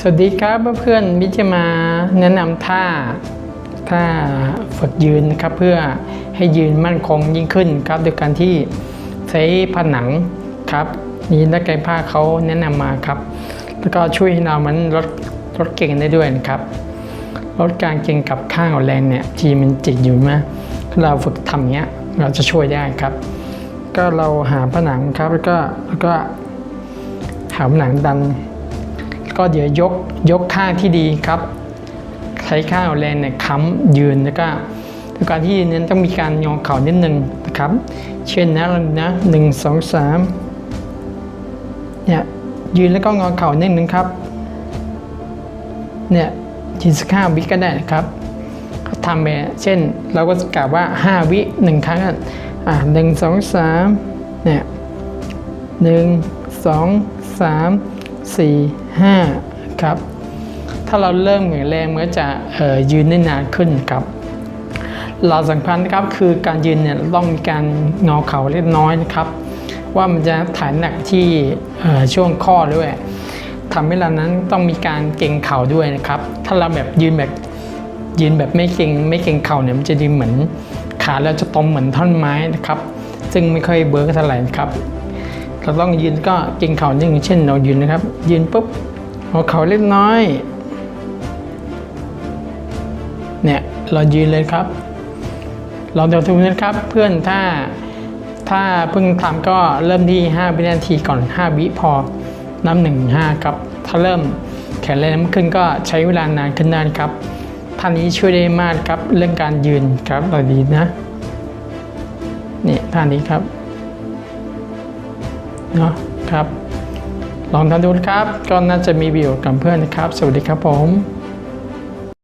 สวัสดีครับเพื่อนๆมิจะมาแนะนำท่าท่าฝึกยืนนะครับเพื่อให้ยืนมั่นคงยิ่งขึ้นครับโดยการที่ใช้ผนังครับนี่นักกายภาพเขาแนะนำมาครับ แล้วก็ช่วยให้เรามันลดลดเก่งได้ด้วยนะครับลดการเก่งกับข้างออนแรงเนี่ยทีมันจิตอยู่ไหมเราฝึกทำเนี้ยเราจะช่วยได้ครับ ก็เราหาผนังครับแล้วก็แล้วก็หาผนังดัน ก็เดี๋ยวยกยกข้างที่ดีครับ ใช้ข้างแรงเนี่ยค้ำยืนแล้วก็การที่ยืนนั้นต้องมีการงอเข่านิดนึงนะครับ เช่นนะนะหนึ่งสองสามเนี่ยยืนแล้วก็งอเข่านิดนึงครับเนี่ยยืนสักห้าวิก็ได้นะครับก็ทำไปเช่นเราก็กล่าวว่าห้าวิหนึ่งครั้งอะหนึ่งสองสามเนี่ยหนึ่งสองสาม สี่ห้าครับถ้าเราเริ่มแข็งแรงมันก็จะยืนได้นานขึ้นครับเราสำคัญนะครับคือการยืนเนี่ยต้องมีการงอเข่าเล็กน้อยนะครับ ว่ามันจะถ่ายหนักที่ช่วงข้อด้วยทำให้เรานั้นต้องมีการเก่งเข่าด้วยนะครับ ถ้าเราแบบยืนแบบยืนแบบไม่เก่งไม่เก่งเข่าเนี่ยมันจะดูเหมือนขาเราจะตรงเหมือนท่อนไม้นะครับ ซึ่งไม่ค่อยเบิร์กเท่าไหร่ครับ เราต้องยืนก็เก่งเข่านิ่งเช่นเรายืนนะครับ ยืนปุ๊บหัวเข่าเล็กน้อย เนี่ยเรายืนเลยครับลองเดี๋ยวทุกนครับ เพื่อนถ้าถ้าเพิ่งทำก็เริ่มที่5วินาทีก่อน 5 วิพอน้ำหนึ่งห้าครับ ถ้าเริ่มแข็งแรงขึ้นก็ใช้เวลานานขึ้นได้ครับท่านี้ช่วยได้มากครับเรื่องการยืนครับเราดีนะนี่ท่านี้ครับ เนาะครับ ลองทำดูครับ ก็น่าจะมีประโยชน์กับเพื่อนนะครับ สวัสดีครับผม